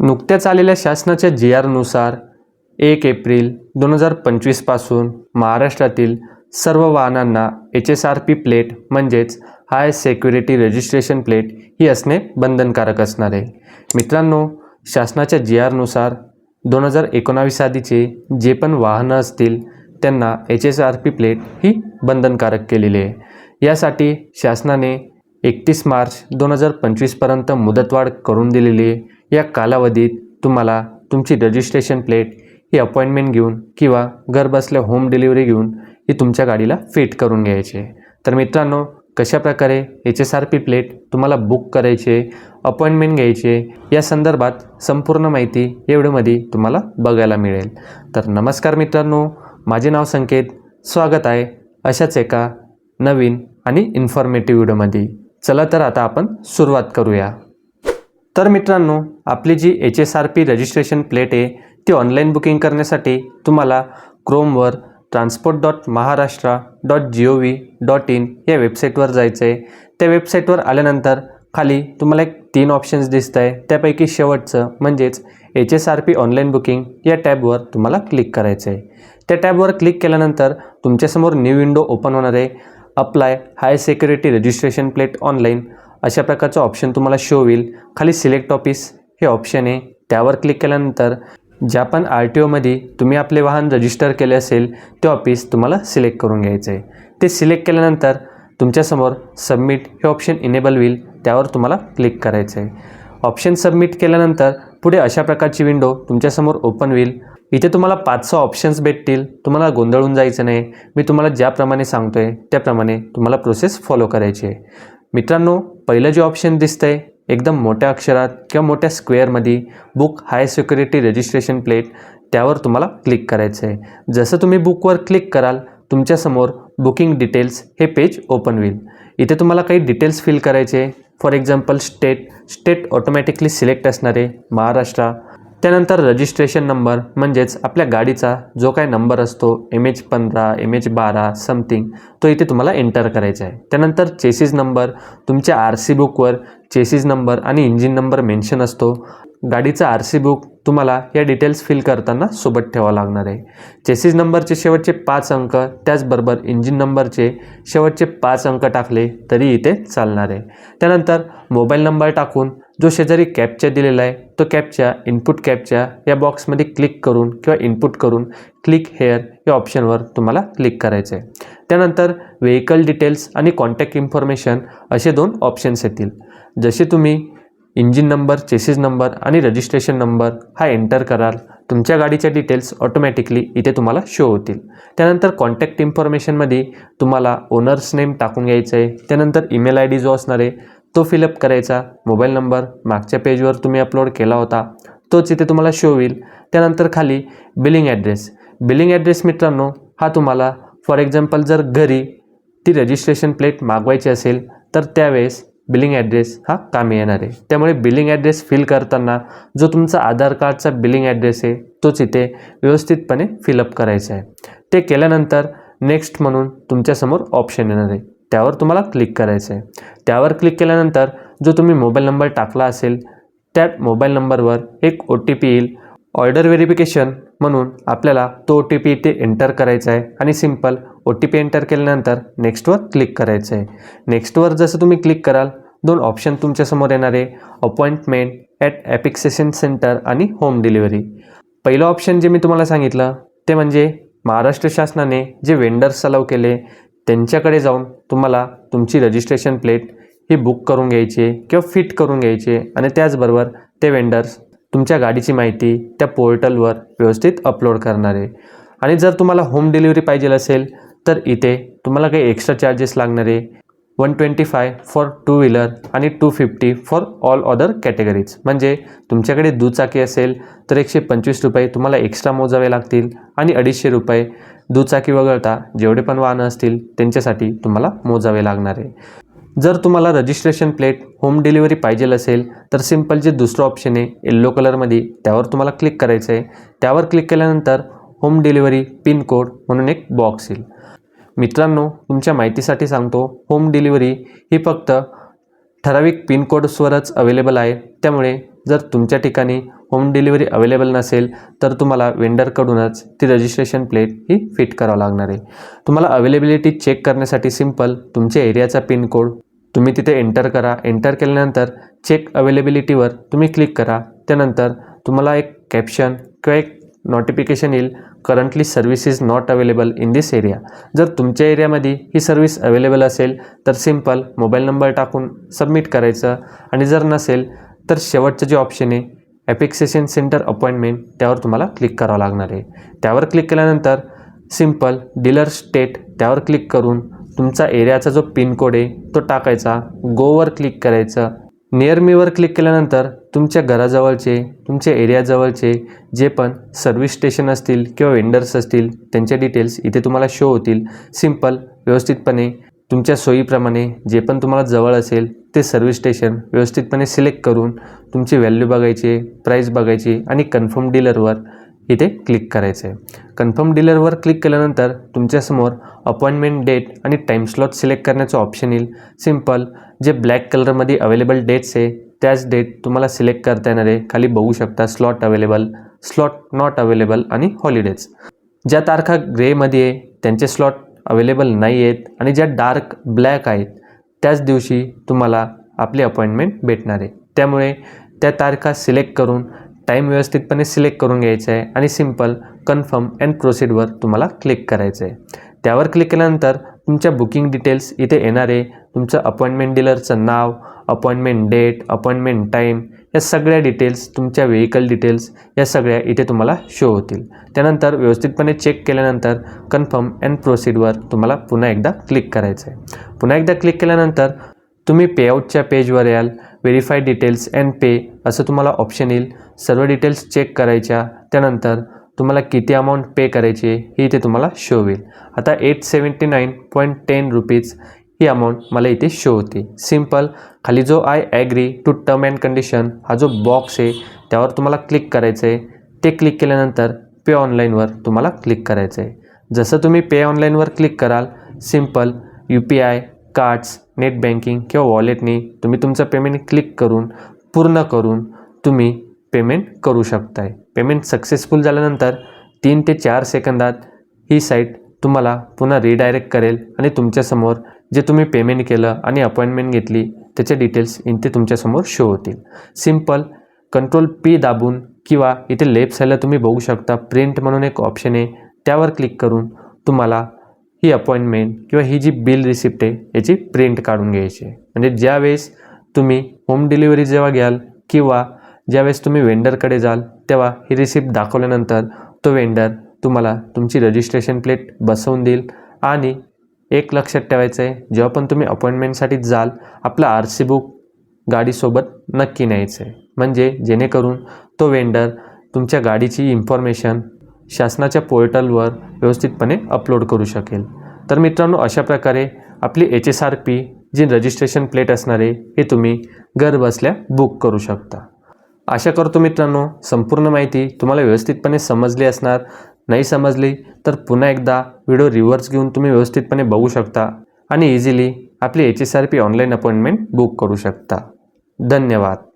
नुकत्याच आलेल्या शासनाच्या जी आरनुसार एक एप्रिल दोन हजार पंचवीसपासून महाराष्ट्रातील सर्व वाहनांना H S R P plate म्हणजेच हाय सेक्युरिटी रजिस्ट्रेशन प्लेट ही असणे बंधनकारक असणार आहे. मित्रांनो शासनाच्या जी आरनुसार दोन हजार एकोणावीस आधीचे जे पण वाहनं असतील त्यांना H S R P plate ही बंधनकारक केलेली आहे. यासाठी शासनाने एकतीस मार्च दोन हजार पंचवीसपर्यंत मुदतवाढ करून दिलेली आहे. या कालावधीत तुम्हाला तुमची रजिस्ट्रेशन प्लेट ही अपॉइंटमेंट घेऊन किंवा घरबसल्या होम डिलिव्हरी घेऊन ही तुमच्या गाडीला फिट करून घ्यायची. तर मित्रांनो कशाप्रकारे H S R P plate तुम्हाला बुक करायचे अपॉइंटमेंट घ्यायचे या संदर्भात संपूर्ण माहिती एवढ्यामध्ये तुम्हाला बघायला मिळेल. तर नमस्कार मित्रांनो माझे नाव संकेत स्वागत आहे अशाच एका नवीन आणि इन्फॉर्मेटिव्ह व्हिडिओमध्ये. चला तर आता आपण सुरुवात करूया. तर मित्रांनो आपली जी H S R P registration plate आहे ती ऑनलाईन बुकिंग करण्यासाठी तुम्हाला क्रोमवर transport dot Maharashtra dot G O V dot in या वेबसाईटवर जायचं आहे त्या वेबसाईटवर आल्यानंतर खाली तुम्हाला एक तीन ऑप्शन्स दिसत आहे त्यापैकी शेवटचं म्हणजेच H S R P online booking या टॅबवर तुम्हाला क्लिक करायचं आहे त्या टॅबवर क्लिक केल्यानंतर तुमच्यासमोर न्यू विंडो ओपन होणार आहे. Apply high security registration plate online अशा प्रकारचं ऑप्शन तुम्हाला शो होईल. खाली सिलेक्ट ऑफिस हे ऑप्शन आहे. त्यावर क्लिक केल्यानंतर ज्या पण आर टी ओमध्ये तुम्ही आपले वाहन रजिस्टर केले असेल ते ऑफिस तुम्हाला सिलेक्ट करून घ्यायचं आहे ते सिलेक्ट केल्यानंतर तुमच्यासमोर सबमिट हे ऑप्शन इनेबल होईल. त्यावर तुम्हाला क्लिक करायचं आहे ऑप्शन सबमिट केल्यानंतर पुढे अशा प्रकारची विंडो तुमच्यासमोर ओपन होईल. इथे तुम्हाला पाच सहा ऑप्शन्स भेटतील. तुम्हाला गोंधळून जायचं नाही. मी तुम्हाला ज्याप्रमाणे सांगतो आहे त्याप्रमाणे तुम्हाला प्रोसेस फॉलो करायची आहे. मित्रांनो पहिलं जे ऑप्शन दिसतं आहे एकदम मोठ्या अक्षरात किंवा मोठ्या स्क्वेअरमध्ये book high security registration plate त्यावर तुम्हाला क्लिक करायचं आहे जसं तुम्ही बुकवर क्लिक कराल तुमच्यासमोर बुकिंग डिटेल्स हे पेज ओपन होईल. इथे तुम्हाला काही डिटेल्स फिल करायचे. For example state state automatically select असणारे महाराष्ट्र त्यानंतर रजिस्ट्रेशन नंबर म्हणजेच आपल्या गाडीचा जो काय नंबर असतो एम एच पंधरा एम एच बारा समथिंग तो इथे तुम्हाला एंटर करायचा आहे. त्यानंतर चेसिस नंबर तुमच्या आर सी बुकवर चेसिस नंबर आणि इंजिन नंबर मेन्शन असतो. गाडीचा आर सी बुक तुम्हाला या डिटेल्स फिल करताना सोबत ठेवावं लागणार आहे. चेसिस नंबरचे शेवटचे पाच अंक त्याचबरोबर इंजिन नंबरचे शेवटचे पाच अंक टाकले तरी इथे चालणार आहे. त्यानंतर मोबाईल नंबर टाकून जो शेजारी कॅपचा दिलेला आहे तो कॅपच्या इनपुट कॅपच्या या बॉक्समध्ये क्लिक करून किंवा इनपुट करून क्लिक हेअर या ऑप्शनवर तुम्हाला क्लिक करायचं आहे त्यानंतर व्हेकल डिटेल्स आणि कॉन्टॅक्ट इन्फॉर्मेशन असे दोन ऑप्शन्स येतील. जसे तुम्ही इंजिन नंबर चेसिस नंबर आणि रजिस्ट्रेशन नंबर हा एंटर कराल तुमच्या गाडीच्या डिटेल्स ऑटोमॅटिकली इथे तुम्हाला शो होतील. त्यानंतर कॉन्टॅक्ट इन्फॉर्मेशनमध्ये तुम्हाला ओनर्स नेम टाकून घ्यायचं आहे त्यानंतर ईमेल आय डी जो असणार आहे तो फिलअप करायचा. मोबाईल नंबर मागच्या पेजवर तुम्ही अपलोड केला होता. तोच इथे तुम्हाला शो होईल. त्यानंतर खाली बिलिंग ॲड्रेस बिलिंग ॲड्रेस मित्रांनो हा तुम्हाला फॉर एक्झाम्पल जर घरी ती रजिस्ट्रेशन प्लेट मागवायची असेल तर त्यावेळेस बिलिंग ॲड्रेस हा कामी येणार आहे. त्यामुळे बिलिंग ॲड्रेस फिल करताना जो तुमचा आधार कार्डचा बिलिंग ॲड्रेस आहे तोच इथे व्यवस्थितपणे फिलअप करायचा आहे. ते केल्यानंतर नेक्स्ट म्हणून तुमच्यासमोर ऑप्शन येणार आहे. त्यावर तुम्हाला क्लिक करायचं आहे त्यावर क्लिक केल्यानंतर जो तुम्ही मोबाईल नंबर टाकला असेल त्या मोबाईल नंबरवर एक ओ टी पी येईल. ऑर्डर व्हेरिफिकेशन म्हणून आपल्याला तो ओ टी पी इथे एंटर करायचा आहे आणि simple O T P enter केल्यानंतर नेक्स्टवर क्लिक करायचं आहे नेक्स्टवर जसं तुम्ही क्लिक कराल दोन ऑप्शन तुमच्यासमोर येणार आहे. Appointment at affixation centre आणि होम डिलिव्हरी पहिलं ऑप्शन जे मी तुम्हाला सांगितलं ते म्हणजे महाराष्ट्र शासनाने जे वेंडर्स अलाव केले त्यांच्याकडे जाऊन तुम्हाला तुमची रजिस्ट्रेशन प्लेट ही बुक करून घ्यायची आहे किंवा फिट करून घ्यायची आहे. आणि त्याचबरोबर ते वेंडर्स तुमच्या गाडीची माहिती त्या पोर्टलवर व्यवस्थित अपलोड करणार आहे. आणि जर तुम्हाला होम डिलिव्हरी पाहिजे असेल तर इथे तुम्हाला काही एक्स्ट्रा चार्जेस लागणार आहे. One twenty five for two wheeler आणि two fifty for all other categories म्हणजे तुमच्याकडे दुचाकी असेल तर एकशे पंचवीस रुपये तुम्हाला एक्स्ट्रा मोजावे लागतील आणि अडीचशे रुपये दुचाकी वगळता जेवढे पण वाहनं असतील त्यांच्यासाठी तुम्हाला मोजावे लागणार आहे. जर तुम्हाला रजिस्ट्रेशन प्लेट होम डिलिव्हरी पाहिजे असेल तर सिंपल जे दुसरं ऑप्शन आहे येल्लो कलरमध्ये त्यावर तुम्हाला क्लिक करायचं आहे त्यावर क्लिक केल्यानंतर होम डिलिव्हरी पिन कोड म्हणून एक बॉक्स येईल. मित्रांनो तुमच्या माहितीसाठी सांगतो होम डिलिव्हरी ही फक्त ठराविक पिनकोड्सवरच अवेलेबल आहे. त्यामुळे जर तुमच्या ठिकाणी होम डिलिव्हरी अवेलेबल नसेल तर तुम्हाला वेंडरकडूनच ती रजिस्ट्रेशन प्लेट ही फिट करावं लागणार आहे. तुम्हाला अवेलेबिलिटी चेक करण्यासाठी सिंपल तुमच्या एरियाचा पिनकोड तुम्ही तिथे एंटर करा. एंटर केल्यानंतर चेक अवेलेबिलिटीवर तुम्ही क्लिक करा. त्यानंतर तुम्हाला एक कॅप्शन किंवा एक नोटिफिकेशन येईल. Currently service is not available in this area जर तुमच्या एरियामध्ये ही सर्व्हिस अवेलेबल असेल तर सिंपल मोबाईल नंबर टाकून सबमिट करायचं. आणि जर नसेल तर शेवटचं जे ऑप्शन आहे ॲपिक्सेशन सेंटर अपॉइंटमेंट त्यावर तुम्हाला क्लिक करावं लागणार आहे. त्यावर क्लिक केल्यानंतर सिंपल डीलर स्टेट त्यावर क्लिक करून तुमचा एरियाचा जो पिनकोड आहे तो टाकायचा. गोवर क्लिक करायचं. नियर मीवर क्लिक केल्यानंतर तुमच्या घराजवळचे तुमच्या एरियाजवळचे जे पण सर्व्हिस स्टेशन असतील किंवा वेंडर्स असतील त्यांचे डिटेल्स इथे तुम्हाला शो होतील. सिंपल व्यवस्थितपणे तुमच्या सोयीप्रमाणे जे पण तुम्हाला जवळ असेल ते सर्व्हिस स्टेशन व्यवस्थितपणे सिलेक्ट करून तुमची व्हॅल्यू बघायची प्राईस बघायची आणि कन्फर्म डीलरवर इथे क्लिक करायचं आहे कन्फर्म डीलरवर क्लिक केल्यानंतर तुमच्यासमोर अपॉइंटमेंट डेट आणि टाईम स्लॉट सिलेक्ट करण्याचं ऑप्शन येईल. सिंपल जे ब्लॅक कलरमध्ये अवेलेबल डेट्स आहे त्याच डेट तुम्हाला सिलेक्ट करता येणार आहे. खाली बघू शकता slot available slot not available आणि हॉलिडेज ज्या तारखा ग्रेमध्ये आहे त्यांचे स्लॉट अवेलेबल नाही आहेत आणि ज्या डार्क ब्लॅक आहेत त्याच दिवशी तुम्हाला आपली अपॉइंटमेंट भेटणार आहे. त्यामुळे त्या तारखा सिलेक्ट करून टाईम व्यवस्थितपणे सिलेक्ट करून घ्यायचं आहे आणि सिंपल कन्फर्म अँड प्रोसीडवर तुम्हाला क्लिक करायचं आहे त्यावर क्लिक केल्यानंतर तुमच्या बुकिंग डिटेल्स इथे येणार आहे तुमचं अपॉइंटमेंट डीलरचं नाव अपॉइंटमेंट डेट अपॉइंटमेंट टाईम या सगळ्या डिटेल्स तुमच्या व्हेकल डिटेल्स या सगळ्या इथे तुम्हाला शो होतील. त्यानंतर व्यवस्थितपणे चेक केल्यानंतर कन्फर्म अँड प्रोसीडवर तुम्हाला पुन्हा एकदा क्लिक करायचं आहे पुन्हा एकदा क्लिक केल्यानंतर तुम्ही पेआउटच्या पेजवर याल. व्हेरीफाय डिटेल्स अँड पे असं तुम्हाला ऑप्शन येईल. सर्व डिटेल्स चेक करायच्या. त्यानंतर तुम्हाला किती अमाऊंट पे करायची आहे ही इथे तुम्हाला शो होईल. आता eight seventy nine point ten rupees ही अमाऊंट मला इथे शो होती. सिंपल खाली जो I agree to term and condition हा जो बॉक्स आहे त्यावर तुम्हाला क्लिक करायचं आहे ते क्लिक केल्यानंतर पे ऑनलाईनवर तुम्हाला क्लिक करायचं आहे जसं तुम्ही पे ऑनलाईनवर क्लिक कराल simple U P I cards net banking किंवा वॉलेटने तुम्ही तुमचं पेमेंट क्लिक करून पूर्ण करून तुम्ही पेमेंट करू शकताय. पेमेंट सक्सेसफुल झाल्यानंतर तीन ते चार सेकंदात ही साईट तुम्हाला पुन्हा रिडायरेक्ट करेल आणि तुमच्यासमोर जे तुम्ही पेमेंट केलं आणि अपॉइंटमेंट घेतली त्याचे डिटेल्स इथे तुमच्यासमोर शो होतील. सिंपल कंट्रोल पी दाबून किंवा इथे लेफ्ट साईडला तुम्ही बघू शकता प्रिंट म्हणून एक ऑप्शन आहे त्यावर क्लिक करून तुम्हाला ही अपॉइंटमेंट किंवा ही जी बिल रिसिप्ट आहे याची प्रिंट काढून घ्यायची आहे. म्हणजे ज्यावेळेस तुम्ही होम डिलिव्हरी जेव्हा घ्याल किंवा ज्यावेळेस तुम्ही वेंडरकडे जाल तेव्हा ही रिसिप्ट दाखवल्यानंतर तो वेंडर तुम्हाला तुमची रजिस्ट्रेशन प्लेट बसवून देईल आणि एक लक्षात ठेवायचं आहे जेव्हा पण तुम्ही अपॉइंटमेंटसाठी जाल आपलं आर सी बुक गाडीसोबत नक्की न्यायचं आहे. म्हणजे जेणेकरून तो वेंडर तुमच्या गाडीची इन्फॉर्मेशन शासनाच्या पोर्टलवर व्यवस्थितपणे अपलोड करू शकेल. तर मित्रांनो अशा प्रकारे आपली एच एस आर पी जी रजिस्ट्रेशन प्लेट असणार आहे हे तुम्ही घरबसल्या बुक करू शकता. आशा करतो मित्रांनो संपूर्ण माहिती तुम्हाला व्यवस्थितपणे समजली असणार. नाही समजली तर पुन्हा एकदा व्हिडिओ रिव्हर्स घेऊन तुम्ही व्यवस्थितपणे बघू शकता आणि इझिली आपली H S R P online appointment book करू शकता. धन्यवाद.